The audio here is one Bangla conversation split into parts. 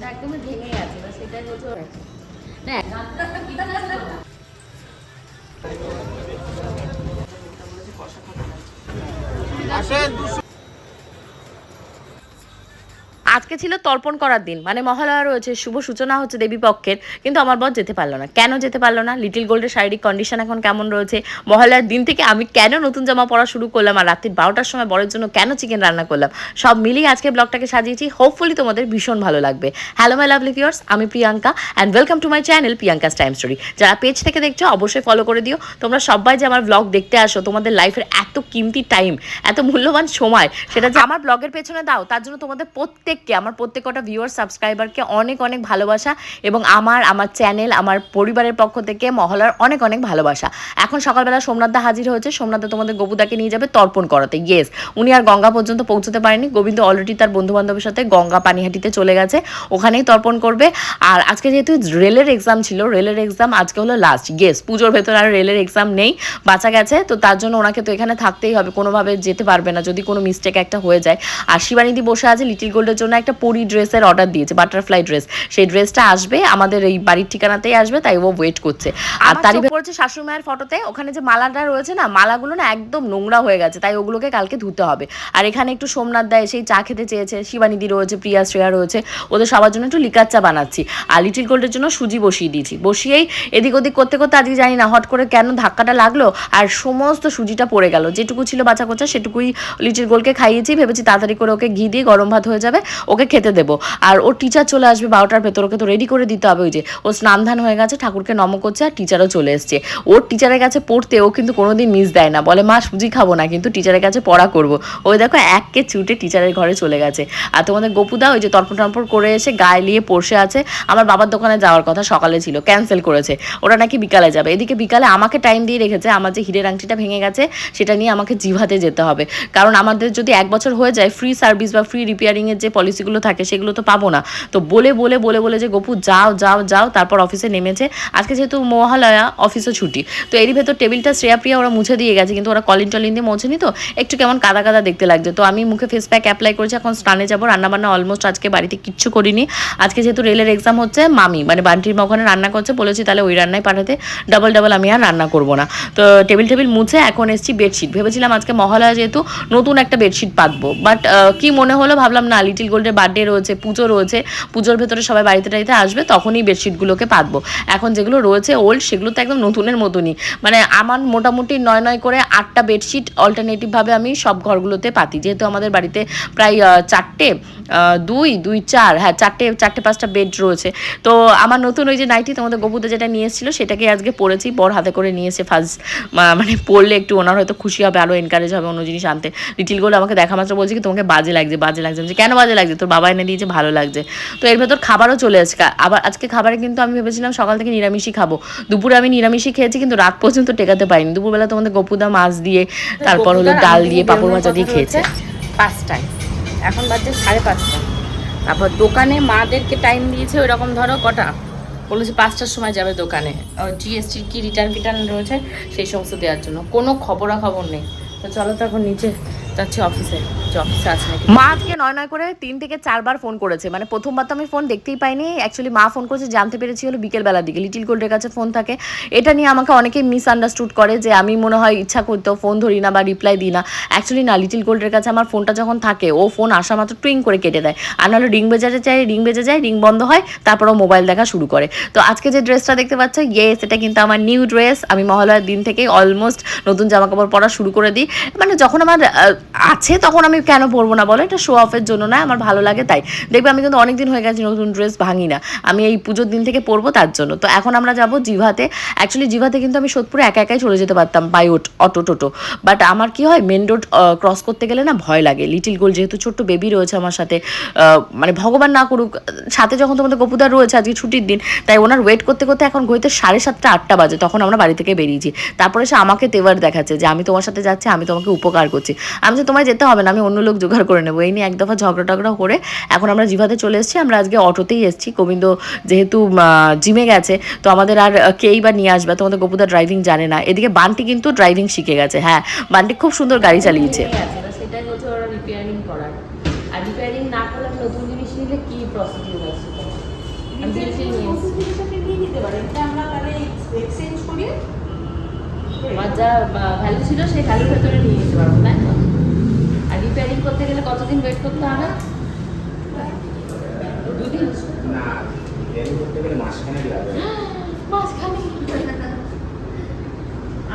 যা একদমই ভেঙে গেছে বা সেটাই হচ্ছে ওর একটা। আজকে ছিল তর্পণ করার দিন। মানে মহালয়া রয়েছে, শুভ সূচনা হচ্ছে দেবী পক্ষের, কিন্তু আমার বর যেতে পারল না। কেন যেতে পারল না? লিটিল গোল্ডের শারীরিক কন্ডিশন এখন কেমন রয়েছে? মহালয়ার দিন থেকে আমি কেন নতুন জামা পরা শুরু করলাম? আর রাত্রি বারোটার সময় বরের জন্য কেন চিকেন রান্না করলাম? সব মিলিয়ে আজকে ব্লগটাকে সাজিয়েছি। হোপফুলি তোমাদের ভীষণ ভালো লাগবে। হ্যালো মাই লাভলি ভিউয়ার্স আমি Priyanka and welcome to my channel Priyanka's time story যারা পেজ থেকে দেখছ, অবশ্যই ফলো করে দিও। তোমরা সবাই যে আমার ব্লগ দেখতে আসো, তোমাদের লাইফের এত কিমতি টাইম এত মূল্যবান সময়, সেটা যে আমার ব্লগের পেছনে দাও, তার জন্য তোমাদের প্রত্যেককে, আমার প্রত্যেক কটা ভিউয়ার সাবস্ক্রাইবারকে অনেক অনেক ভালোবাসা এবং আমার আমার চ্যানেল আমার পরিবারের পক্ষ থেকে মহলার অনেক অনেক ভালোবাসা। এখন সকালবেলা সোমনাথদা হাজির হয়েছে, সোমনাথদা তোমাদের গোবুদাকে নিয়ে যাবে তর্পণ করাতে। ইয়েস উনি আর গঙ্গা পর্যন্ত পৌঁছতে পারেনি। গোবিন্দ অলরেডি তার বন্ধু বান্ধবের সাথে গঙ্গা পানিহাটিতে চলে গেছে, ওখানেই তর্পণ করবে। আর আজকে যেহেতু রেলের এক্সাম ছিল, রেলের এক্সাম আজকে হলো লাস্ট ইয়েস পুজোর ভেতর আর রেলের এক্সাম নেই, বাঁচা গেছে, তো তার জন্য ওনাকে তো এখানে থাকতেই হবে, কোনোভাবে যেতে পারবে না, যদি কোনো মিস্টেক একটা হয়ে যায়। আর শিবানীদি বসে আছে লিটিল গোল্ডের জন্য একটা পরি ড্রেসের অর্ডার দিয়েছে বাটারফ্লাই ড্রেস সেই ড্রেসটা আসবে আমাদের এই বাড়ির ঠিকানাতেই আসবে তাই ও ওয়েট করছে। আর তারই পড়েছে শাশুড়ি মায়ের ফটোতে ওখানে যে মালাটা রয়েছে না মালাগুলো না একদম নোংরা হয়ে গেছে তাই ওগুলোকে কালকে ধুতে হবে। আর এখানে একটু সোমনাথ দা সেই চা খেতে চেয়েছে শিবানীদি রয়েছে প্রিয়া শ্রেয়া রয়েছে ওদের সবার জন্য একটু লিকার চা বানাচ্ছি। আর লিটিল গোল্ডের জন্য সুজি বসিয়ে দিয়েছি। বসিয়েই এদিক ওদিক করতে করতে আজকে জানি না হট করে কেন ধাক্কাটা লাগল আর সমস্ত সুজিটা পড়ে গেল। যেটুকু ছিল বাচ্চা কোচা সেটুকুই লিটিল গোলকে খাইয়েছি ভেবেছি তাড়াতাড়ি করে ওকে ঘি দিয়ে গরম ভাত হয়ে যাবে। ওকে খেতে দেবো। আর ওর টিচার চলে আসবে বারোটার ভেতর, ওকে তো রেডি করে দিতে হবে ওই যে, ও স্নান ধান হয়ে গেছে, ঠাকুরকে নম করছে আর টিচারও চলে এসছে। ওর টিচারের কাছে পড়তে ও কিন্তু কোনোদিন মিস দেয় না, বলে, মা, সুজি খাব না। কিন্তু টিচারের কাছে পড়া করব। ওই দেখো এককে ছুটে টিচারের ঘরে চলে গেছে। আর তোমাদের গোপুদা ওই যে তর্পণ টর্পণ করে এসে গায়ে নিয়ে পড়ছে আছে। আমার বাবার দোকানে যাওয়ার কথা সকালে ছিল ক্যান্সেল করেছে। ওরা নাকি বিকালে যাবে। এদিকে বিকালে আমাকে টাইম দিয়ে রেখেছে, আমার যে হিরের আংটিটা ভেঙে গেছে, সেটা নিয়ে আমাকে জিভাতে যেতে হবে। কারণ আমাদের যদি এক বছর হয়ে যায় ফ্রি সার্ভিস বা ফ্রি রিপেয়ারিংয়ের যে পলিসিগুলো থাকে সেগুলো তো পাবো না। তো বলে বলে বলে বলে যে, গপু, যাও যাও যাও। তারপর অফিসে নেমেছে। আজকে যেহেতু মহালয়া, অফিসও ছুটি। তো এরই ভেতর টেবিলটা শ্রেয়া প্রিয়া ওরা মুছে দিয়ে গেছে, কিন্তু ওরা কলিন টলিন দিয়ে মোছেনি তো? একটু কেমন কাদা কাদা দেখতে লাগছে। তো আমি মুখে ফেস প্যাক অ্যাপ্লাই করেছি, এখন স্নানে যাব। রান্নাবান্না অলমোস্ট আজকে বাড়িতে কিচ্ছু করিনি। আজকে যেহেতু রেলের এক্সাম হচ্ছে, মামি মানে বান্টির মা ওখানে রান্না করছে, বলেছি তাহলে ওই রান্নায় পাঠাতে। ডাবল ডাবল আমি আর রান্না করব না। তো টেবিল টেবিল মুছে এখন এসেছি বেডশিট ভেবেছিলাম আজকে মহালয়া যেহেতু নতুন একটা বেডশিট পাতবো। বাট কি মনে হলো ভাবলাম না লিটিল গোল্ডের বার্থডে রয়েছে, পুজো রয়েছে, পুজোর ভেতরে সবাই বাড়িতে টাড়িতে আসবে, তখনই বেডশিটগুলোকে পাতবো। এখন যেগুলো রয়েছে ওল্ড সেগুলো তো একদম নতুনের মতনই। মানে আমার মোটামুটি নয় নয় করে আটটা বেডশিট অল্টারনেটিভভাবে আমি সব ঘরগুলোতে পাতি। যেহেতু আমাদের বাড়িতে প্রায় চারটে দুই দুই, চার হ্যাঁ চারটে চারটে, পাঁচটা বেড রয়েছে। তো আমার নতুন ওই যে নাইটি তোমাদের গপুতে যেটা নিয়ে এসেছিল সেটাকে আজকে পড়েছি বড় হাতে করে নিয়েছে ফার্স্ট মানে পড়লে একটু ওনার হয়তো খুশি হবে আরও এনকারেজ হবে অন্য জিনিস আনতে। লিটিল গোল্ড আমাকে দেখা মাত্র বলছে কি, তোমাকে বাজে লাগছে বাজে লাগছে। কেন বাজে লাগছে? তোর বাবা এনে দিয়েছে ভালো লাগছে। তো এর ভেতর খাবারও চলে আসছে আবার আজকে খাবারে কিন্তু আমি ভেবেছিলাম সকাল থেকে নিরামিষই খাব। দুপুরে আমি নিরামিষই খেয়েছি কিন্তু রাত পর্যন্ত টেকাতে পারিনি। দুপুরবেলা তোমাদের গপুদা মাছ দিয়ে তারপর হলো ডাল দিয়ে পাঁপড় ভাজা দিয়ে খেয়েছে। পাঁচটায়। এখন বাজছে সাড়ে পাঁচটা। তারপর দোকানে মাদেরকে টাইম দিয়েছে ওই রকম ধরো কটা। বলেছে পাঁচটার সময় যাবে দোকানে। জিএসটির কি রিটার্ন ফিটার্ন রয়েছে সেই সমস্ত দেওয়ার জন্য। কোনো খবরাখবর নেই। তো চলো তো এখন নিচে যাচ্ছি অফিসে অফিসে আছে মা আজকে নয় নয় করে তিন থেকে চারবার ফোন করেছে। মানে প্রথমবার তো আমি ফোন দেখতেই পাইনি। অ্যাকচুয়ালি মা ফোন করেছে, জানতে পেরেছি হলো বিকেলবেলার দিকে। লিটিল গোল্ডের কাছে ফোন থাকে। এটা নিয়ে আমাকে অনেকেই মিসআন্ডারস্টুড করে যে আমি মনে হয় ইচ্ছা করতেও ফোন ধরি না বা রিপ্লাই দিই না। অ্যাকচুয়ালি না লিটিল গোল্ডের কাছে আমার ফোনটা যখন থাকে, ও ফোন আসা মাত্র টুইং করে কেটে দেয়। আর নাহলে রিং বেজাতে চাই রিং বেজে যায় রিং বন্ধ হয়, তারপর ও মোবাইল দেখা শুরু করে। তো আজকে যে ড্রেসটা দেখতে পাচ্ছ ইয়েস এটা কিন্তু আমার নিউ ড্রেস আমি মহালয়ার দিন থেকেই অলমোস্ট নতুন জামা কাপড় পরা শুরু করে দিই। মানে যখন আমার আছে, তখন আমি কেন পরবো না বলো? এটা শো অফের জন্য না আমার ভালো লাগে তাই। দেখবে আমি কিন্তু অনেক দিন হয়ে গেছি নতুন ড্রেস ভাঙি না। আমি এই পুজোর দিন থেকে পরবো তার জন্য। তো এখন আমরা যাব জিভাতে। অ্যাকচুয়ালি জিভাতে কিন্তু আমি সোদপুরে একা একাই চলে যেতে পারতাম বাই অটো টোটো বাট আমার কি হয় মেন রোড ক্রস করতে গেলে না ভয় লাগে। লিটিল গোল যেহেতু ছোট্ট বেবি রয়েছে আমার সাথে মানে ভগবান না করুক, সাথে যখন তোমাদের গপুদার রয়েছে আজকে ছুটির দিন, তাই ওনার ওয়েট করতে করতে এখন ঘড়িতে সাড়ে সাতটা, আটটা বাজে, তখন আমরা বাড়ি থেকে বেরিয়েছি। তারপরে সে আমাকে তেবার দেখাচ্ছে যে, আমি তোমার সাথে যাচ্ছি, আমি তোমাকে উপকার করছি। আমি যে তোমায় যেতে হবে না আমি অন্য লোক জোগাড় করে নেব। এই নিয়ে এক দফা ঝগড়া টগড়া করে এখন আমরা জিভাতে চলে এসেছি আমরা আজকে অটোতেই এসেছি। গোবিন্দ যেহেতু জিমে গেছে তো আমাদের আর কেই বা নিয়ে আসবে তোমাদের গপুদা ড্রাইভিং জানে না। এদিকে বান্টি কিন্তু ড্রাইভিং শিখে গেছে হ্যাঁ। বান্টি খুব সুন্দর গাড়ি চালিয়েছে। সেটাই হচ্ছে ওরা রিপেয়ারিং করার। আর রিপেয়ারিং না করলে নতুন জিনিস নিলে কি প্রসিডিউর আছে তোমার? আমি জিনিসই নিয়ে এসেছি। আমার যা ভ্যালু ছিল সেই ভ্যালুর ভেতরে নিয়ে যেতে পারব তাই আর রিপেয়ারিং করতে গেলে কতদিন ওয়েট করতে হবে? দুদিন। না রিপেয়ারিং করতে গেলে মাসখানেক লাগবে মাঝখানে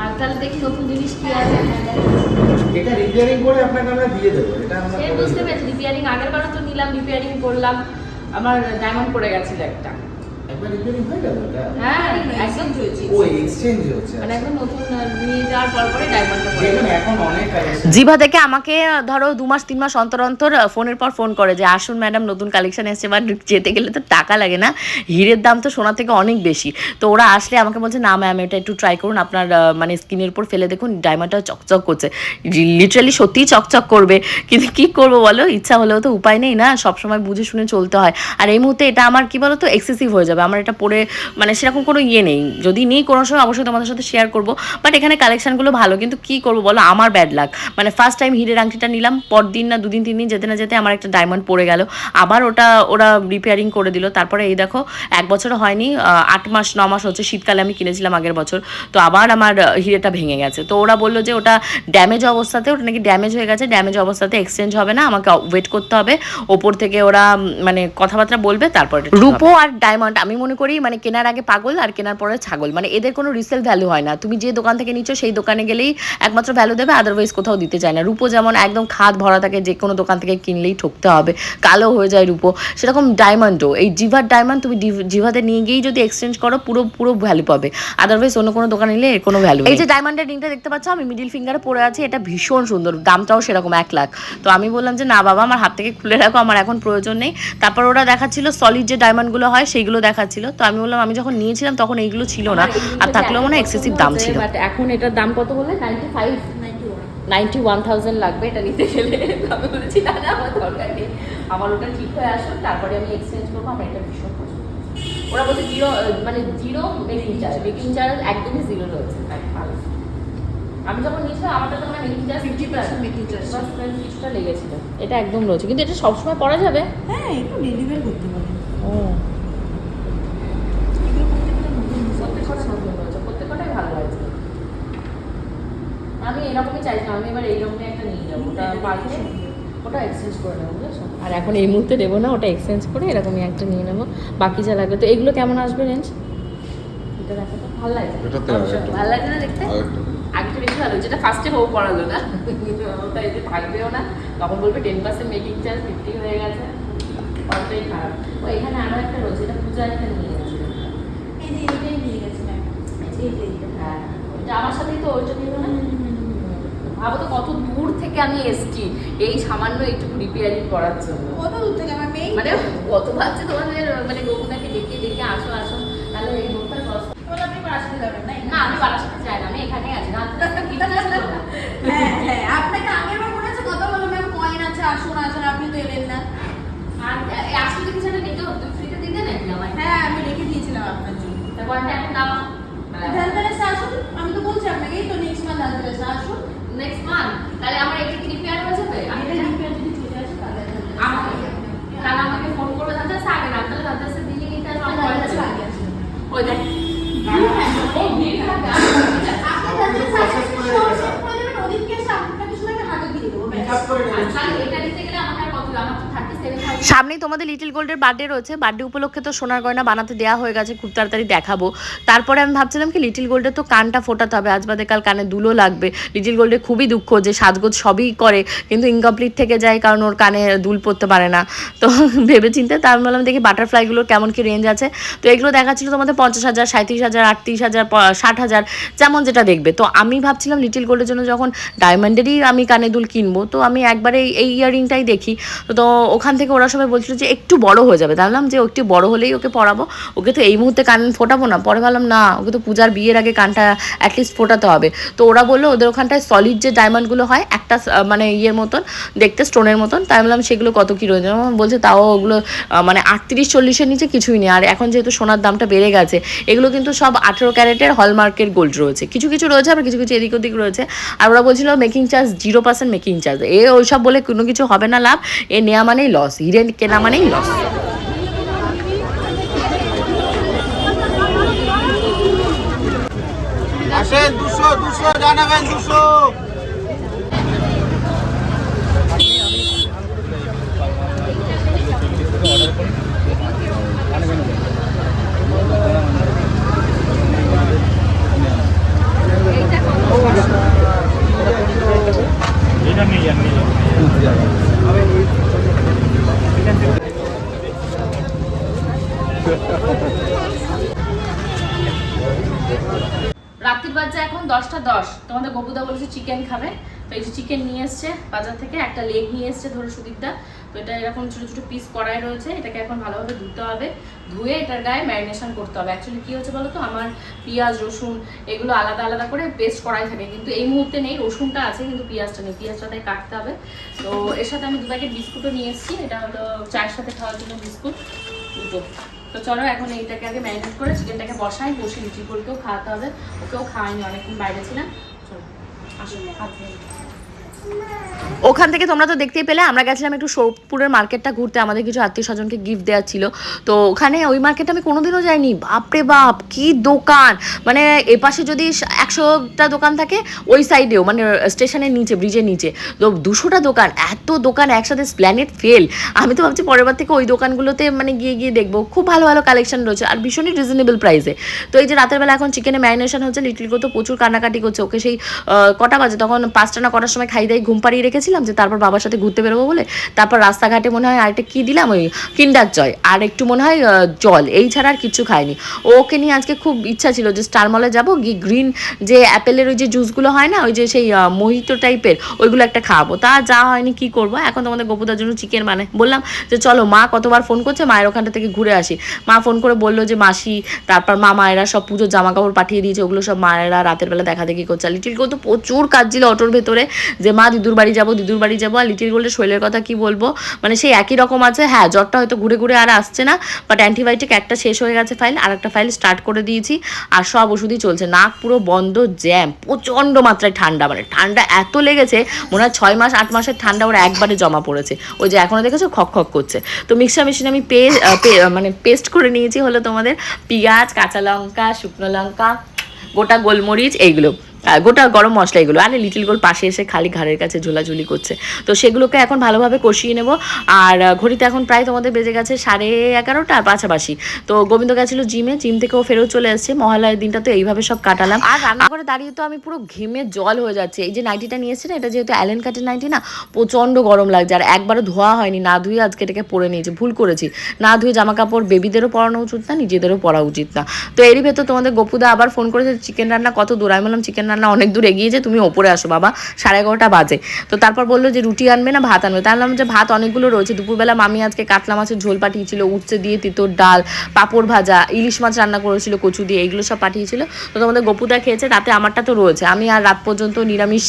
আর তাহলে দেখি নতুন জিনিস কি আছে। এটা রিপেয়ারিং করে আপনাকে আমরা দিয়ে দেবো। এটা আমরা সে বুঝতে পেরেছি রিপেয়ারিং আগের বারও তো নিলাম রিপেয়ারিং করলাম। আমার ডায়মন্ড পড়ে গেছিল একটা। রিপেয়ারিং হয়ে গেল এটা হ্যাঁ একদম ও এক্সচেঞ্জ হচ্ছে মানে একদম নতুন নিয়ে যাওয়ার পর পরে ডায়মন্ডটা পড়ে। এখন অনেক জিভা থেকে আমাকে ধরো দু মাস তিন মাস অন্তর অন্তর ফোনের পর ফোন করে যে আসুন ম্যাডাম নতুন কালেকশন এসছে বা যেতে গেলে তো টাকা লাগে না। হিরের দাম তো সোনা থেকে অনেক বেশি। তো ওরা আসলে আমাকে বলছে না ম্যাম এটা একটু ট্রাই করুন। আপনার মানে স্কিনের উপর ফেলে দেখুন ডায়মন্ডটা চকচক করছে। লিটারালি সত্যিই চকচক করবে। কিন্তু কি করব বলো? ইচ্ছা হলেও তো উপায় নেই না। সবসময় বুঝে শুনে চলতে হয়। আর এই মুহূর্তে এটা আমার কি বলো তো এক্সেসিভ হয়ে যাবে। আমার এটা পরে মানে সেরকম কোনো ইয়ে নেই। যদি নেই কোনো সময় অবশ্যই তোমাদের সাথে শেয়ার করব। বাট এখানে কালেকশানগুলো ভালো কিন্তু কি করব বলো? আমার ব্যাড লাগ মানে ফার্স্ট টাইম হিরের আংটিটা নিলাম পরদিন না দুদিন তিন দিন যেতে না যেতে আমার একটা ডায়মন্ড পড়ে গেল। আবার ওটা ওরা রিপেয়ারিং করে দিল। তারপরে এই দেখো এক বছরও হয়নি আট মাস ন মাস হচ্ছে শীতকালে আমি কিনেছিলাম আগের বছর। তো আবার আমার হিরেটা ভেঙে গেছে। তো ওরা বলল যে ওটা ড্যামেজ অবস্থাতে ওটা নাকি ড্যামেজ হয়ে গেছে ড্যামেজ অবস্থাতে এক্সচেঞ্জ হবে না আমাকে ওয়েট করতে হবে। ওপর থেকে ওরা মানে কথাবার্তা বলবে তারপরে রূপো আর ডায়মন্ড আমি মনে করি মানে কেনার আগে পাগল আর কেনার পরে ছাগল। মানে এদের কোনো রিসেল ভ্যালু হয় না। তুমি যে দোকান থেকে নিচ্ছ সেই দোকানে গেলেই একমাত্র ভ্যালু দেবে আদারওয়াইজ কোথাও দিতে চায় না। রূপো যেমন একদম খাদ ভরা থাকে যে কোনো দোকান থেকে কিনলেই ঠকতে হবে। কালো হয়ে যায় রূপো। সেরকম ডায়মন্ডও এই জিভার ডায়মন্ড তুমি জিভাতে নিয়ে গিয়েই যদি এক্সচেঞ্জ করো পুরো পুরো ভ্যালু পাবে। আদারওয়াইজ অন্য কোনো দোকানে নিলে এর কোনো ভ্যালু এই যে ডায়মন্ডের রিংটা দেখতে পাচ্ছ আমি মিডিল ফিঙ্গারে পরে আছি এটা ভীষণ সুন্দর। দামটাও সেরকম এক লাখ। তো আমি বললাম যে না বাবা আমার হাত থেকে খুলে রাখো আমার এখন প্রয়োজন নেই। তারপর ওরা দেখাচ্ছিল সলিড যে ডায়মন্ডগুলো হয় সেইগুলো দেখাচ্ছিল তো আমি বললাম আমি যখন নিয়েছিলাম তখন এইগুলো ছিল না। আর থাকলেও মানে এক্সেসিভ দাম ছিল। বাট এখন এটার দাম কত বললে? Ninety five ninety one thousand লাগবে এটা নিতে গেলে। আমি বলেছি না না আমার দরকার নেই। আমার ওটা ঠিক হয়ে আসুন তারপরে আমি এক্সচেঞ্জ করব আমার এটা ভীষণ পছন্দ। ওরা বলছে জিরো মানে zero making charge making charge একদমই জিরো রয়েছে তাই ভালো আমি যখন নিয়েছিলাম আমারটা তো মানে making charge fifty percent making charge লেগেছিল। এটা একদম রয়েছে। কিন্তু এটা সবসময় পরা যাবে? হ্যাঁ একটু ডেলিভারি করতে পারে। ও প্রত্যেকটা নতুন রয়েছে প্রত্যেকটাই ভালো হয়েছে আমি এরকমই চাইছিলাম আমি এবার এইরকমই একটা নিয়ে যাব। ওটা পাল্টে ওটা এক্সচেঞ্জ করে নেব বুঝেছ? আর এখন এই মুহূর্তে দেবো না ওটা এক্সচেঞ্জ করে এরকমই একটা নিয়ে নেব। বাকি যা লাগবে তো এগুলো কেমন আসবে রেঞ্জ এটা দেখো তো ভালো। ভালো লাগছে না দেখতে? আরেকটা। আগেটা বেশি ভালো যেটা ফার্স্টে পড়ালো না। ওটা এতে থাকবেও না। তখন বলবে ten percent making charge fifty হয়ে গেছে। অতটাই খারাপ। ও এখানে আরও একটা রয়েছে এটা পূজা একটা নিয়ে গেছে। এই যে এটাই নিয়ে গেছি ম্যাম। এই যে হ্যাঁ। আমার সাথেই তো ওইটা নিল না? ভাবো তো কত দূর থেকে আমি এসছি এই সামান্য একটু রিপেয়ারিং করার জন্য। কত দূর থেকে? আমার মেয়ে মানে কত ভাবছে তোমাদের মানে গোকুনাকে ডেকে ডেকে আসো আসো তাহলে এই কষ্ট আপনি যাবেন না? না আমি যাই না আমি এখানেই আছি না হ্যাঁ হ্যাঁ আপনাকে আগের বার মনে আছে কথা বলো ম্যাম কয়েন আছে আসুন আসুন আপনি তো এলেন না। আর কিছু নিতে হতো ফ্রিতে দিতে নাকি হ্যাঁ আমি রেখে দিয়েছিলাম আপনার জন্য। তারপর এখন দাম ধানতেরাসে আসুন আমি তো বলছি আপনাকে তো নেক্সট মান্থ ধানতেরাসে আসুন। নেক্সট মান্থ তাহলে আমার এটা কি রিপেয়ার হয়ে যাবে আমি রিপেয়ার যদি চলে আসে তাহলে আমাকে তাহলে আমাকে ফোন করবে তাহলে আগে না তাহলে তাহলে দিলে কি আসবে আমার কাছে আগে আসবে ওই দেখ। আচ্ছা এটা নিতে গেলে আমাকে আর কত আমার তো থার্টি সেভেন সামনেই তোমাদের লিটিল গোল্ডের বার্থডে রয়েছে। বার্থডে উপলক্ষে তো সোনার গয়না বানাতে দেওয়া হয়ে গেছে, খুব তাড়াতাড়ি দেখাবো। তারপরে আমি ভাবছিলাম কি লিটিল গোল্ডের তো কানটা ফোটাতে হবে, আজ বাদে কাল কানে দুলো লাগবে। লিটিল গোল্ডের খুবই দুঃখ যে সাজগোজ সবই করে, কিন্তু ইনকমপ্লিট থেকে যায় কারণ ওর কানে দুল পড়তে পারে না। তো ভেবে চিন্তে তার বললাম, দেখি বাটারফ্লাইগুলোর কেমন কি রেঞ্জ আছে? তো এগুলো দেখাচ্ছিল তোমাদের পঞ্চাশ হাজার সাঁত্রিশ হাজার, আটত্রিশ হাজার ষাট হাজার, যেমন যেটা দেখবে। তো আমি ভাবছিলাম লিটিল গোল্ডের জন্য যখন ডায়মন্ডেরই আমি কানে দুল কিনবো, তো আমি একবারে এই- এই ইয়ারিংটাই দেখি। তো ওখান থেকে ওরা সবাই বলছিল যে একটু বড় হয়ে যাবে। জানলাম যে একটু বড় হলেই ওকে পড়াবো। ওকে তো এই মুহূর্তে কান ফোটাবো না। পরে ভাবলাম, না, ওকে তো পূজার বিয়ের আগে কানটা অ্যাটলিস্ট ফোটাতে হবে। তো ওরা বলল, ওদের ওখানটায় সলিড যে ডায়মন্ডগুলো হয়, একটা মানে ইয়ের মতন, দেখতে স্টোনের মতন, তাই বললাম সেগুলো কত কী রয়েছে? বলছে, তাও ওগুলো মানে আটত্রিশ চল্লিশের নিচে কিছুই নেই। আর এখন যেহেতু সোনার দামটা বেড়ে গেছে, এগুলো কিন্তু সব আঠেরো ক্যারেটের হলমার্কের গোল্ড রয়েছে। কিছু কিছু রয়েছে, আবার কিছু কিছু এদিক ওদিক রয়েছে। আর ওরা বলছিল making charge zero percent making charge এ ওইসব বলে কোনো কিছু হবে না লাভ, এ নেওয়া মানেই লস হিরে কেনা মানেই লস আসেন দুশো দুশো জানাবেন দুশো রাত্রির বাজে এখন দশটা দশ। তোমাদের গপুদা বলেছে চিকেন খাবে। তো এই যে চিকেন নিয়ে এসছে বাজার থেকে, একটা লেগ নিয়ে এসছে ধরো সুদীপটা তো এটা এরকম ছোটো ছোটো পিস কড়াই রয়েছে, এটাকে এখন ভালোভাবে ধুতে হবে। ধুয়ে এটার গায়ে ম্যারিনেশন করতে হবে। অ্যাকচুয়ালি কী হচ্ছে বলো তো আমার পেঁয়াজ, রসুন এগুলো আলাদা আলাদা করে পেস্ট করাই থাকে। কিন্তু এই মুহূর্তে নেই, রসুনটা আছে কিন্তু পেঁয়াজটা নেই। পেঁয়াজটা তাই কাটতে হবে। তো এর সাথে আমি দু প্যাকেট বিস্কুটও নিয়ে এসেছি। এটা হলো চায়ের সাথে খাওয়ার জন্য বিস্কুট দুটো। তো চলো এখন এইটাকে আগে ম্যারিনেট করে চিকেনটাকে বসাই বসে লিচি করতেও খাওয়াতে হবে, ওকেও খাওয়াইনি, অনেকক্ষণ বাইরে ছিলাম চলো আসলে। ওখান থেকে তোমরা তো দেখতেই পেলে, আমরা গেছিলাম একটু সোদপুরের মার্কেটটা ঘুরতে, আমাদের কিছু আত্মীয় স্বজনকে গিফট দেওয়ার ছিল। তো ওখানে ওই মার্কেটে আমি কোনোদিনও যাইনি, বাপরে বাপ, কি দোকান! মানে এপাশে যদি একশোটা দোকান থাকে, ওই সাইডেও মানে স্টেশনের নিচে ব্রিজের নিচে। তো দুশোটা দোকান, এত দোকান একসাথে স্প্ল্যানেট ফেল আমি তো ভাবছি পরের বার থেকে ওই দোকানগুলোতে মানে গিয়ে গিয়ে দেখব। খুব ভালো ভালো কালেকশন রয়েছে আর ভীষণই রিজনেবল প্রাইসে তো এই যে রাতের বেলা এখন চিকেনে ম্যারিনেশন হচ্ছে লিটিল তো প্রচুর কান্নাকাটি করছে। ওকে সেই কটা বাজে? তখন পাঁচটা না কটার সময় খাই দাই ঘুম পাড়িয়ে রেখেছিলাম যে তারপর বাবার সাথে ঘুরতে বেরোবো বলে। তারপর রাস্তাঘাটে মনে হয় আরেকটা কী দিলাম? ওই কিন্ডার জয়। আর একটু মনে হয় জল। এই ছাড়া আর কিছু খায়নি ওকে নিয়ে আজকে খুব ইচ্ছা ছিল যে স্টার মলে যাব, গিয়ে গ্রিন যে অ্যাপেলের ওই যে জুসগুলো হয় না, ওই যে সেই মোহিত টাইপের, ওইগুলো একটা খাওয়াবো তা যা হয়নি কি করব? এখন তোমাদের গোপুদার জন্য চিকেন মানে বললাম যে চলো মা কতবার ফোন করছে, মায়ের ওখানটা থেকে ঘুরে আসি। মা ফোন করে বলল যে মাসি, তারপর মা মায়েরা সব পুজোর জামা কাপড় পাঠিয়ে দিয়েছে, ওগুলো সব মায়েরা রাতের বেলা দেখা দেখি করছে। লিটিল তো প্রচুর কাজ ছিল অটোর ভেতরে যে মা দিদুর বাড়ি যাব, দিদুর বাড়ি যাব, আর লিটিল গোল্ডের শরীরের কথা কি বলব? মানে সেই একই রকম আছে। হ্যাঁ জ্বরটা হয়তো ঘুরে ঘুরে আর আসছে না বাট অ্যান্টিবায়োটিক একটা শেষ হয়ে গেছে ফাইল আর একটা ফাইল স্টার্ট করে দিয়েছি, আর সব ওষুধই চলছে। নাক পুরো বন্ধ জ্যাম প্রচণ্ড মাত্রায় ঠান্ডা মানে ঠান্ডা এত লেগেছে, মনে হয় ছয় মাস, আট মাসের ঠান্ডা ওরা একবারে জমা পড়েছে। ওই যে এখনও দেখেছ? খক খক করছে। তো মিক্সার মেশিনে আমি পে মানে পেস্ট করে নিয়েছি হলো তোমাদের পেঁয়াজ, কাঁচা লঙ্কা, শুকনো লঙ্কা, গোটা গোলমরিচ, এইগুলো। গোটা গরম মশলা এগুলো আরে লিটিল গোল পাশে এসে খালি ঘাড়ের কাছে ঝোলাঝুলি করছে। তো সেগুলোকে এখন ভালোভাবে কষিয়ে নেব। আর ঘড়িতে এখন প্রায় তোমাদের বেজে গেছে সাড়ে এগারোটা পাশাপাশি। তো গোবিন্দ গেছিল জিমে জিম থেকেও ফেরত চলে এসছে। মহালয়ের দিনটা তো এইভাবে সব কাটালাম। আর রান্নাঘরে দাঁড়িয়ে তো আমি পুরো ঘেমে জল হয়ে যাচ্ছে। এই যে নাইটিটা নিয়ে এসেছে না এটা যেহেতু অ্যালেন কাটের নাইটি না প্রচণ্ড গরম লাগছে। আর একবারও ধোয়া হয়নি না ধুয়ে আজকে এটাকে পরে নিয়েছি। ভুল করেছি। না ধুয়ে জামা কাপড় বেবিদেরও পরানো উচিত না নিজেদেরও পরা উচিত না। তো এরই ভেতর তোমাদের গপুদা আবার ফোন করেছে চিকেন রান্না কত দূর? আমি বললাম চিকেন রান্না অনেক দূর এগিয়েছে তুমি ওপরে আসো, বাবা। সাড়ে এগারোটা বাজে। তো তারপর বলল যে, রুটি আনবে না, ভাত আনবে? তাহলে যে, ভাত অনেকগুলো রয়েছে। দুপুরবেলা মামি আজকে কাতলা মাছের ঝোল পাঠিয়েছিল, উচ্ছে দিয়ে তিতোর ডাল, পাঁপড় ভাজা, ইলিশ মাছ রান্না করেছিল, কচু দিয়ে এইগুলো সব পাঠিয়েছিল। তো তোমাদের গপুদা খেয়েছে, রাতে আমারটা তো রয়েছে। আমি আর রাত পর্যন্ত নিরামিষ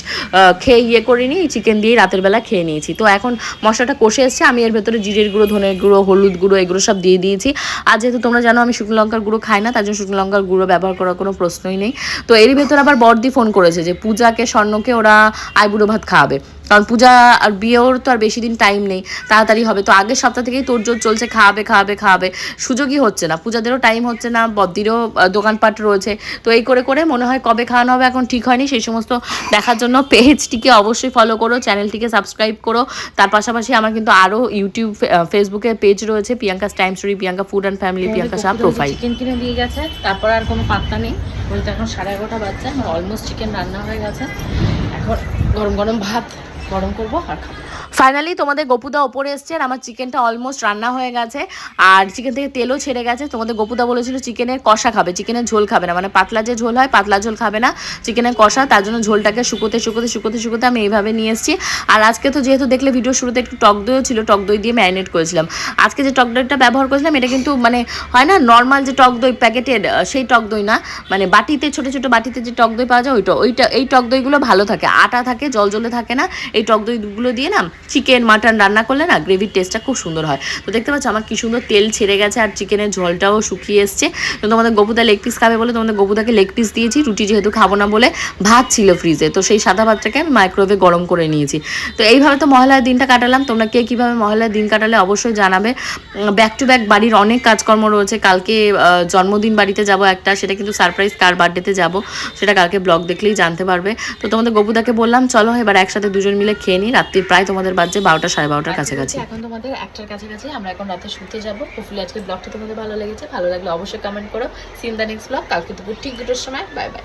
খেয়ে ইয়ে করিনি, চিকেন দিয়ে রাতের বেলা খেয়ে নিয়েছি। তো এখন মশলাটা কষে এসছে, আমি এর ভেতরে জিরের গুঁড়ো, ধনের গুঁড়ো, হলুদ গুঁড়ো, এগুলো সব দিয়ে দিয়েছি। আর যেহেতু তোমরা জানো, আমি শুকনো লঙ্কার গুঁড়ো খাই না, তার জন্য শুকনো লঙ্কার গুঁড়ো ব্যবহার করার কোনো প্রশ্নই নেই। তো এরই ভেতর আবার ফোন করেছে যে পূজাকে স্বর্ণকে ওরা আইবুড়ো ভাত খাওয়াবে। কারণ পূজা আর বিয়ের তো আর বেশি দিন টাইম নেই তাড়াতাড়ি হবে। তো আগের সপ্তাহ থেকেই তোড়জোড় চলছে খাওয়াবে খাওয়াবে খাওয়াবে সুযোগই হচ্ছে না। পূজাদেরও টাইম হচ্ছে না বদ্দিরও দোকানপাট রয়েছে। তো এই করে করে মনে হয় কবে খাওয়ানো হবে এখন ঠিক হয়নি সেই সমস্ত দেখার জন্য পেজটিকে অবশ্যই ফলো করো চ্যানেলটিকে সাবস্ক্রাইব করো। তার পাশাপাশি আমার কিন্তু আরও ইউটিউব ফেসবুকে পেজ রয়েছে Priyanka time story Priyanka food and family Priyanka Shah profile chicken কিনে দিয়ে গেছে তারপর আর কোনো পাত্তা নেই। বলতে এখন সাড়ে এগারোটা বাজছে আমার অলমোস্ট চিকেন রান্না হয়ে গেছে। এখন গরম গরম ভাত গরম করব আর খাব। ফাইনালি তোমাদের গপুদা ওপরে এসছে আর আমার চিকেনটা অলমোস্ট রান্না হয়ে গেছে। আর চিকেন থেকে তেলও ছেড়ে গেছে। তোমাদের গপুদা বলেছিল চিকেনের কষা খাবে চিকেনের ঝোল খাবে না। মানে পাতলা যে ঝোল হয়, পাতলা ঝোল খাবে না চিকেনের কষা। তার জন্য ঝোলটাকে শুকোতে শুকোতে শুকোতে শুকোতে আমি এইভাবে নিয়ে এসেছি। আর আজকে তো যেহেতু দেখলে ভিডিও শুরুতে একটু টক দইও ছিল, টক দই দিয়ে ম্যারিনেট করেছিলাম। আজকে যে টক দইটা ব্যবহার করেছিলাম, এটা কিন্তু মানে হয় না নর্মাল যে টক দই প্যাকেটের সেই টক দই না। মানে বাটিতে, ছোট ছোট বাটিতে যে টক দই পাওয়া যায়, ওইটা ওইটা, এই টক দইগুলো ভালো থাকে। আটা থাকে, জল জলে থাকে না। এই টক দইগুলো দিয়ে না চিকেন, মাটন রান্না করলে না গ্রেভির টেস্টটা খুব সুন্দর হয়। তো দেখতে পাচ্ছ আমার কি সুন্দর তেল ছেড়ে গেছে আর চিকেনের ঝোলটাও শুকিয়ে এসছে। তো তোমাদের গবুদা লেগ পিস খাবে বলে তোমাদের গবুদাকে লেগ পিস দিয়েছি, রুটি যেহেতু খাব না বলে ভাত ছিল ফ্রিজে তো সেই সাদা ভাতটাকে আমি মাইক্রোওয়েভে গরম করে নিয়েছি। তো এইভাবে তো মহলার দিনটা কাটালাম। তোমরা কে কীভাবে মহলার দিন কাটালে অবশ্যই জানাবে। ব্যাক টু ব্যাক বাড়ির অনেক কাজকর্ম রয়েছে। কালকে জন্মদিন বাড়িতে যাব একটা, সেটা কিন্তু সারপ্রাইজ কার বার্থডেতে যাব, সেটা কালকে ব্লগ দেখলেই জানতে পারবে। তো তোমাদের গবুদাকে বললাম, চলো এবার একসাথে দুজন মিলে খেয়ে নিই। রাত্রি প্রায় তোমাদের বাজছে বারোটা সাড়ে বারোটার কাছাকাছি। এখন তোমাদের একটার কাছাকাছি আমরা এখন রাতে শুতে যাব। হোপফুলি আজকে ব্লগটা তোমাদের ভালো লেগেছে। ভালো লাগলে অবশ্যই কমেন্ট করো। সিন দ্য নেক্সট ব্লগ কালকে দুপুর ঠিক দুটোর সময়। Bye bye